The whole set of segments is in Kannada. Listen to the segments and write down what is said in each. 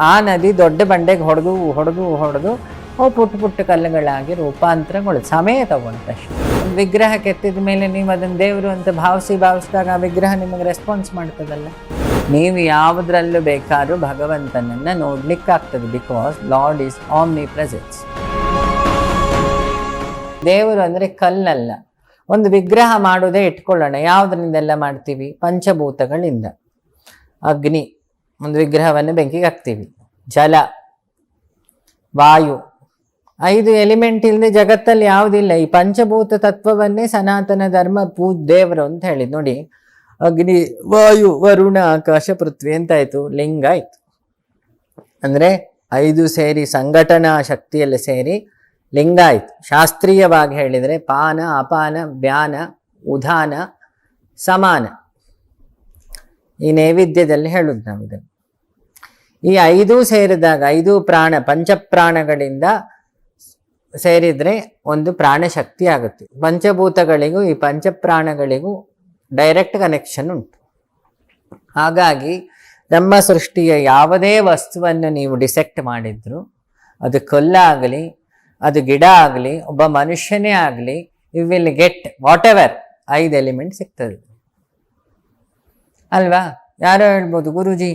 ಆ ನದಿ ದೊಡ್ಡ ಬಂಡೆಗೆ ಹೊಡೆದು ಹೊಡೆದು ಹೊಡೆದು ಅವು ಪುಟ್ಟ ಪುಟ್ಟ ಕಲ್ಲುಗಳಾಗಿ ರೂಪಾಂತರಗಳು ಸಮಯ ತಗೊಂಡಷ್ಟು ವಿಗ್ರಹ ಕೆತ್ತಿದ ಮೇಲೆ ನೀವು ಅದನ್ನು ದೇವರು ಅಂತ ಭಾವಿಸಿ ಭಾವಿಸಿದಾಗ ಆ ವಿಗ್ರಹ ನಿಮಗೆ ರೆಸ್ಪಾನ್ಸ್ ಮಾಡ್ತದಲ್ಲ. ನೀವು ಯಾವುದರಲ್ಲೂ ಬೇಕಾದ್ರೂ ಭಗವಂತನನ್ನು ನೋಡ್ಲಿಕ್ಕಾಗ್ತದೆ because lord is omnipresence ದೇವರು ಅಂದರೆ ಕಲ್ಲಲ್ಲ. ಒಂದು ವಿಗ್ರಹ ಮಾಡೋದೇ ಇಟ್ಕೊಳ್ಳೋಣ. ಯಾವುದರಿಂದೆಲ್ಲ ಮಾಡ್ತೀವಿ? ಪಂಚಭೂತಗಳಿಂದ. ಅಗ್ನಿ. ಒಂದು ವಿಗ್ರಹವನ್ನು ಬೆಂಕಿಗೆ ಹಾಕ್ತೀವಿ. ಜಲ, ವಾಯು, ಐದು ಎಲಿಮೆಂಟ್ ಇಲ್ಲದೆ ಜಗತ್ತಲ್ಲಿ ಯಾವುದಿಲ್ಲ. ಈ ಪಂಚಭೂತ ತತ್ವವನ್ನೇ ಸನಾತನ ಧರ್ಮ ಪೂ ದೇವರು ಅಂತ ಹೇಳಿದ್ ನೋಡಿ. ಅಗ್ನಿ, ವಾಯು, ವರುಣ, ಆಕಾಶ, ಪೃಥ್ವಿ ಅಂತಾಯ್ತು ಲಿಂಗ ಆಯ್ತು. ಅಂದರೆ ಐದು ಸೇರಿ ಸಂಘಟನಾ ಶಕ್ತಿಯಲ್ಲಿ ಸೇರಿ ಲಿಂಗ ಆಯ್ತು. ಶಾಸ್ತ್ರೀಯವಾಗಿ ಹೇಳಿದರೆ ಪಾನ, ಅಪಾನ ಬ್ಯಾನ ಉದಾನ ಸಮಾನ. ಈ ನೈವೇದ್ಯದಲ್ಲಿ ಹೇಳುದು ನಾವು ಇದನ್ನು ಈ ಐದು ಸೇರಿದಾಗ, ಐದು ಪ್ರಾಣ, ಪಂಚಪ್ರಾಣಗಳಿಂದ ಸೇರಿದ್ರೆ ಒಂದು ಪ್ರಾಣ ಶಕ್ತಿ ಆಗುತ್ತೆ. ಪಂಚಭೂತಗಳಿಗೂ, ಈ ಪಂಚಪ್ರಾಣಗಳಿಗೂ ಡೈರೆಕ್ಟ್ ಕನೆಕ್ಷನ್ ಉಂಟು. ಹಾಗಾಗಿ ನಮ್ಮ ಸೃಷ್ಟಿಯ ಯಾವುದೇ ವಸ್ತುವನ್ನು ನೀವು ಡಿಸೆಕ್ಟ್ ಮಾಡಿದ್ರು, ಅದು ಕಲ್ಲಾಗಲಿ ಅದು ಗಿಡ ಆಗಲಿ, ಒಬ್ಬ ಮನುಷ್ಯನೇ ಆಗಲಿ you will get whatever ಐದು ಎಲಿಮೆಂಟ್ ಸಿಗ್ತದೆ. ಅಲ್ವಾ? ಯಾರೋ ಹೇಳ್ಬೋದು, ಗುರುಜಿ,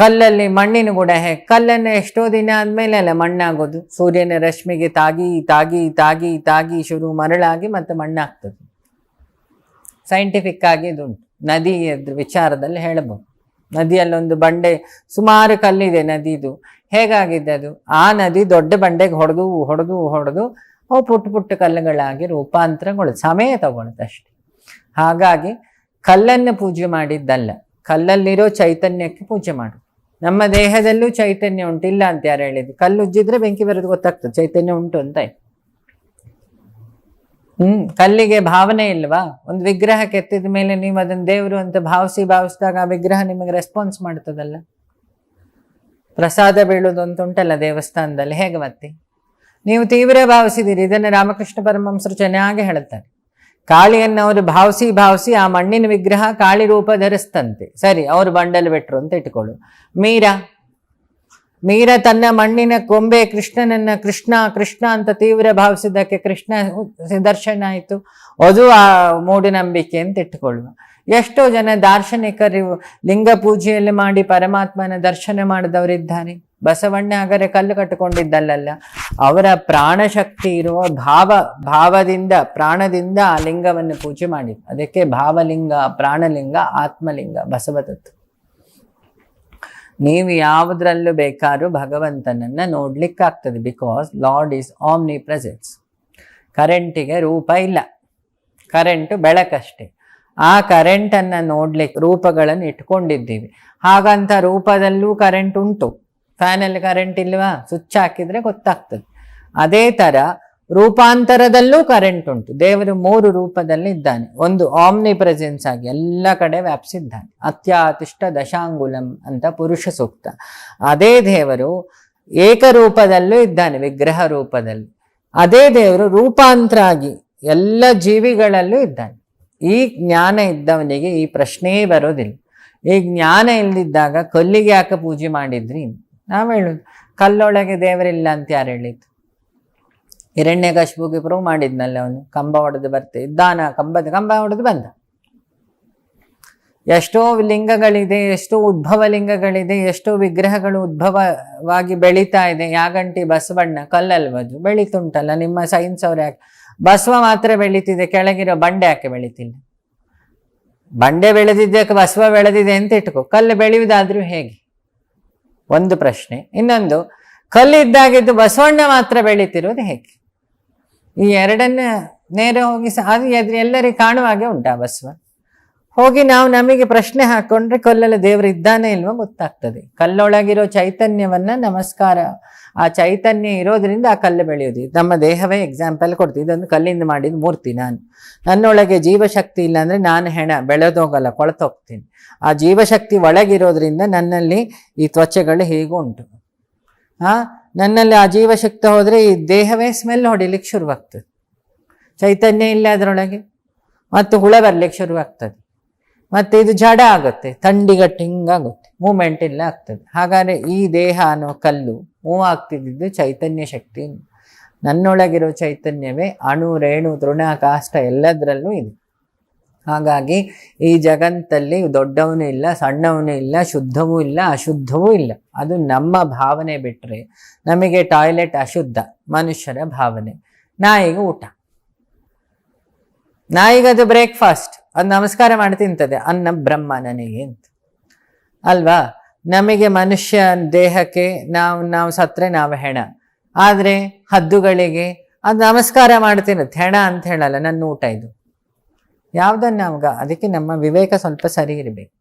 ಕಲ್ಲಲ್ಲಿ ಮಣ್ಣಿನ ಗುಡ ಹೇ, ಕಲ್ಲನ್ನು ಎಷ್ಟೋ ದಿನ ಆದಮೇಲೆ ಅಲ್ಲ ಮಣ್ಣಾಗೋದು. ಸೂರ್ಯನ ರಶ್ಮಿಗೆ ತಾಗಿ ತಾಗಿ ತಾಗಿ ತಾಗಿ ಶುರು, ಮರಳಾಗಿ ಮತ್ತೆ ಮಣ್ಣಾಗ್ತದೆ. ಸೈಂಟಿಫಿಕ್ ಆಗಿ ಇದುಂಟು. ನದಿ ಅದ್ರ ವಿಚಾರದಲ್ಲಿ ಹೇಳ್ಬೋದು ನದಿಯಲ್ಲೊಂದು ಬಂಡೆ, ಸುಮಾರು ಕಲ್ಲಿದೆ ನದಿದು. ಹೇಗಾಗಿದೆ ಅದು? ಆ ನದಿ ದೊಡ್ಡ ಬಂಡೆಗೆ ಹೊಡೆದು ಹೊಡೆದು ಹೊಡೆದು ಅವು ಪುಟ್ಟ ಪುಟ್ಟ ಕಲ್ಲುಗಳಾಗಿ ರೂಪಾಂತರಗಳು ಸಮಯ ತಗೊಳುತ್ತೆ ಅಷ್ಟೆ. ಹಾಗಾಗಿ ಕಲ್ಲನ್ನು ಪೂಜೆ ಮಾಡಿದ್ದಲ್ಲ. ಕಲ್ಲಲ್ಲಿರೋ ಚೈತನ್ಯಕ್ಕೆ ಪೂಜೆ ಮಾಡು. ನಮ್ಮ ದೇಹದಲ್ಲೂ ಚೈತನ್ಯ ಉಂಟು. ಇಲ್ಲ ಅಂತ ಯಾರು ಹೇಳಿದ್ರು ಕಲ್ಲು ಉಜ್ಜಿದ್ರೆ ಬೆಂಕಿ ಬರೋದು ಗೊತ್ತಾಗ್ತದೆ. ಚೈತನ್ಯ ಉಂಟು ಅಂತ ಹ್ಮ್, ಕಲ್ಲಿಗೆ ಭಾವನೆ ಇಲ್ವಾ? ಒಂದು ವಿಗ್ರಹ ಕೆತ್ತಿದ ಮೇಲೆ ನೀವು ಅದನ್ನ ದೇವರು ಅಂತ ಭಾವಿಸಿ ಭಾವಿಸಿದಾಗ ಆ ವಿಗ್ರಹ ನಿಮಗೆ ರೆಸ್ಪಾನ್ಸ್ ಮಾಡ್ತದಲ್ಲ? ಪ್ರಸಾದ ಬೀಳೋದು ಅಂತ ಉಂಟಲ್ಲ ದೇವಸ್ಥಾನದಲ್ಲಿ. ಹೇಗೆ ಮತ್ತೆ? ನೀವು ತೀವ್ರ ಭಾವಿಸಿದಿರಿ ಇದನ್ನು ರಾಮಕೃಷ್ಣ ಪರಮಹಂಸರು ಚೆನ್ನಾಗಿ ಹೇಳುತ್ತಾರೆ. ಕಾಳಿಯನ್ನು ಅವರು ಭಾವಿಸಿ ಭಾವಿಸಿ ಆ ಮಣ್ಣಿನ ವಿಗ್ರಹ ಕಾಳಿ ರೂಪ ಧರಿಸ್ತಂತೆ ಸರಿ, ಅವರು ಬಂಡಲ್ ಬಿಟ್ರು ಅಂತ ಇಟ್ಕೊಳ್ಳು. ಮೀರಾ, ಮೀರ ತನ್ನ ಮಣ್ಣಿನ ಕೊಂಬೆ ಕೃಷ್ಣನನ್ನ ಕೃಷ್ಣ ಕೃಷ್ಣ ಅಂತ ತೀವ್ರ ಭಾವಿಸಿದ್ದಕ್ಕೆ ಕೃಷ್ಣ ದರ್ಶನ ಆಯಿತು. ಅದು ಆ ಮೂಢನಂಬಿಕೆ ಅಂತ ಇಟ್ಟುಕೊಳ್ಳುವ ಎಷ್ಟೋ ಜನ ದಾರ್ಶನಿಕರು ಲಿಂಗ ಪೂಜೆಯಲ್ಲಿ ಮಾಡಿ ಪರಮಾತ್ಮನ ದರ್ಶನ ಮಾಡಿದವರಿದ್ದಾರೆ. ಬಸವಣ್ಣ ಹಾಗಾದ್ರೆ ಕಲ್ಲು ಕಟ್ಟಿಕೊಂಡಿದ್ದಲ್ಲ ಅವರ ಪ್ರಾಣಶಕ್ತಿ ಇರುವ ಭಾವ, ಭಾವದಿಂದ, ಪ್ರಾಣದಿಂದ ಆ ಲಿಂಗವನ್ನು ಪೂಜೆ ಮಾಡಿದ್ರು. ಅದಕ್ಕೆ ಭಾವಲಿಂಗ, ಪ್ರಾಣಲಿಂಗ, ಆತ್ಮಲಿಂಗ ಬಸವತತ್ ನೀವು ಯಾವುದ್ರಲ್ಲೂ ಬೇಕಾದ್ರೂ ಭಗವಂತನನ್ನ ನೋಡ್ಲಿಕ್ಕಾಗ್ತದೆ because lord is omnipresence ಕರೆಂಟಿಗೆ ರೂಪ ಇಲ್ಲ. ಕರೆಂಟು ಬೆಳಕಷ್ಟೇ. ಆ ಕರೆಂಟನ್ನು ನೋಡ್ಲಿಕ್ಕೆ ರೂಪಗಳನ್ನು ಇಟ್ಕೊಂಡಿದ್ದೀವಿ. ಹಾಗಂತ ರೂಪದಲ್ಲೂ ಕರೆಂಟ್ ಉಂಟು ಫ್ಯಾನಲ್ಲಿ ಕರೆಂಟ್ ಇಲ್ವಾ? ಸ್ವಿಚ್ ಹಾಕಿದ್ರೆ ಗೊತ್ತಾಗ್ತದೆ. ಅದೇ ಥರ ರೂಪಾಂತರದಲ್ಲೂ ಕರೆಂಟ್ ಉಂಟು. ದೇವರು ಮೂರು ರೂಪದಲ್ಲಿ ಇದ್ದಾನೆ. ಒಂದು ಆಮ್ನಿ ಪ್ರೆಸೆನ್ಸ್ ಆಗಿ ಎಲ್ಲ ಕಡೆ ವ್ಯಾಪಿಸಿದ್ದಾನೆ. ಅತ್ಯಾತಿಷ್ಠ ದಶಾಂಗುಲಂ ಅಂತ ಪುರುಷ ಸೂಕ್ತ. ಅದೇ ದೇವರು ಏಕರೂಪದಲ್ಲೂ ಇದ್ದಾನೆ, ವಿಗ್ರಹ ರೂಪದಲ್ಲಿ. ಅದೇ ದೇವರು ರೂಪಾಂತರ ಆಗಿ ಎಲ್ಲ ಜೀವಿಗಳಲ್ಲೂ ಇದ್ದಾನೆ. ಈ ಜ್ಞಾನ ಇದ್ದವನಿಗೆ ಈ ಪ್ರಶ್ನೆಯೇ ಬರೋದಿಲ್ಲ. ಈ ಜ್ಞಾನ ಇಲ್ಲದಿದ್ದಾಗ ಕಲ್ಲಿಗೆ ಯಾಕೆ ಪೂಜೆ ಮಾಡಿದ್ರಿ? ನಾವು ಹೇಳುದು, ಕಲ್ಲೊಳಗೆ ದೇವರಿಲ್ಲ ಅಂತ ಯಾರು ಹೇಳಿದ್ದು? ಹಿರಣ್ಯಕಶಿಪುಗೆ ಪ್ರೂವ್ ಮಾಡಿದ್ನಲ್ಲ ಅವನು, ಕಂಬ ಹೊಡೆದು ಬರ್ತೆ ಇದ್ದಾನ ಕಂಬದ, ಕಂಬ ಹೊಡೆದು ಬಂದ. ಎಷ್ಟೋ ಲಿಂಗಗಳಿದೆ, ಎಷ್ಟೋ ಉದ್ಭವ ಲಿಂಗಗಳಿದೆ, ಎಷ್ಟೋ ವಿಗ್ರಹಗಳು ಉದ್ಭವವಾಗಿ ಬೆಳೀತಾ ಇದೆ. ಯಾಗಂಟಿ ಬಸವಣ್ಣ ಕಲ್ಲಲ್ವದು, ಬೆಳೀತುಂಟಲ್ಲ, ನಿಮ್ಮ ಸೈನ್ಸ್ ಅವ್ರು ಯಾಕೆ? ಬಸವ ಮಾತ್ರ ಬೆಳೀತಿದೆ, ಕೆಳಗಿರೋ ಬಂಡೆ ಯಾಕೆ ಬೆಳೀತಿಲ್ಲ? ಬಂಡೆ ಬೆಳೆದಿದ್ದಕ್ಕೆ ಬಸವ ಬೆಳೆದಿದೆ ಅಂತ ಇಟ್ಕೋ. ಕಲ್ಲು ಬೆಳೆಯುವುದಾದ್ರೂ ಹೇಗೆ? ಒಂದು ಪ್ರಶ್ನೆ. ಇನ್ನೊಂದು, ಕಲ್ಲಿದ್ದಾಗಿದ್ದು ಬಸವಣ್ಣ ಮಾತ್ರ ಬೆಳೀತಿರೋದು ಹೇಗೆ? ಈ ಎರಡನ್ನ ನೇರ ಹೋಗಿ ಅದು ಎದುರು ಎಲ್ಲರಿಗೆ ಕಾಣುವ ಹಾಗೆ ಉಂಟಾ ಬಸವ. ಹೋಗಿ ನಾವು ನಮಗೆ ಪ್ರಶ್ನೆ ಹಾಕೊಂಡ್ರೆ ಕಲ್ಲಲ್ಲಿ ದೇವರು ಇದ್ದಾನೆ ಇಲ್ವೋ ಗೊತ್ತಾಗ್ತದೆ. ಕಲ್ಲೊಳಗಿರೋ ಚೈತನ್ಯವನ್ನ ನಮಸ್ಕಾರ ಆ ಚೈತನ್ಯ ಇರೋದ್ರಿಂದ ಆ ಕಲ್ಲು ಬೆಳೆಯೋದು ನಮ್ಮ ದೇಹವೇ ಎಕ್ಸಾಂಪಲ್ ಕೊಡ್ತೀವಿ. ಇದೊಂದು ಕಲ್ಲಿಂದ ಮಾಡಿದ ಮೂರ್ತಿ ನಾನು. ನನ್ನೊಳಗೆ ಜೀವಶಕ್ತಿ ಇಲ್ಲ ಅಂದ್ರೆ ನಾನು ಹೆಣ, ಬೆಳೆದೋಗಲ್ಲ, ಕೊಳತೋಗ್ತೀನಿ. ಆ ಜೀವಶಕ್ತಿ ಒಳಗಿರೋದ್ರಿಂದ ನನ್ನಲ್ಲಿ ಈ ತ್ವಚೆಗಳು ಹೀಗೂ ಉಂಟು. ಆ, ನನ್ನಲ್ಲಿ ಆ ಜೀವಶಕ್ತಿ ಹೋದ್ರೆ ಈ ದೇಹವೇ ಸ್ಮೆಲ್ ಹೊಡಿಲಿಕ್ಕೆ ಶುರುವಾಗ್ತದೆ. ಚೈತನ್ಯ ಇಲ್ಲ ಅದರೊಳಗೆ. ಮತ್ತು ಹುಳ ಬರಲಿಕ್ಕೆ ಶುರುವಾಗ್ತದೆ. ಮತ್ತೆ ಇದು ಜಡ ಆಗುತ್ತೆ ಥಂಡಿಗಟ್ಟಿಂಗ್ ಹಿಂಗಾಗುತ್ತೆ ಮೂಮೆಂಟ್ ಇಲ್ಲ ಆಗ್ತದೆ. ಹಾಗಾದ್ರೆ ಈ ದೇಹ ಅನ್ನೋ ಕಲ್ಲು ಮೂವ್ ಆಗ್ತಿದ್ದು ಚೈತನ್ಯ ಶಕ್ತಿ ನನ್ನೊಳಗಿರೋ ಚೈತನ್ಯವೇ ಅಣು, ರೇಣು, ತೃಣ, ಕಾಷ್ಟ ಎಲ್ಲದರಲ್ಲೂ ಇದೆ. ಹಾಗಾಗಿ ಈ ಜಗತ್ತಲ್ಲಿ ದೊಡ್ಡವನು ಇಲ್ಲ, ಸಣ್ಣವನು ಇಲ್ಲ, ಶುದ್ಧವೂ ಇಲ್ಲ, ಅಶುದ್ಧವೂ ಇಲ್ಲ. ಅದು ನಮ್ಮ ಭಾವನೆ ಬಿಟ್ಟರೆ ನಮಗೆ ಟಾಯ್ಲೆಟ್ ಅಶುದ್ಧ, ಮನುಷ್ಯರ ಭಾವನೆ. ನಾಯಿಗೆ ಊಟ. ನಾಯಿಗದು ಬ್ರೇಕ್ಫಾಸ್ಟ್ ಅದು ನಮಸ್ಕಾರ ಮಾಡಿ ತಿಂತದೆ ಅನ್ನ ಬ್ರಹ್ಮ ನನಗೆ ಅಂತ. ಅಲ್ವಾ? ನಮಗೆ ಮನುಷ್ಯ ದೇಹಕ್ಕೆ ನಾವು ನಾವು ಸತ್ರೆ ನಾವು ಹೆಣ. ಆದರೆ ಹದ್ದುಗಳಿಗೆ ಅದು ನಮಸ್ಕಾರ ಮಾಡ್ತಿರುತ್ತೆ ಹೆಣ ಅಂತ ಹೇಳಲ್ಲ, ನನ್ನ ಊಟ ಇದು. ಯಾವುದನ್ನು ನಮ್ಗೆ? ಅದಕ್ಕೆ ನಮ್ಮ ವಿವೇಕ ಸ್ವಲ್ಪ ಸರಿ ಇರಬೇಕು.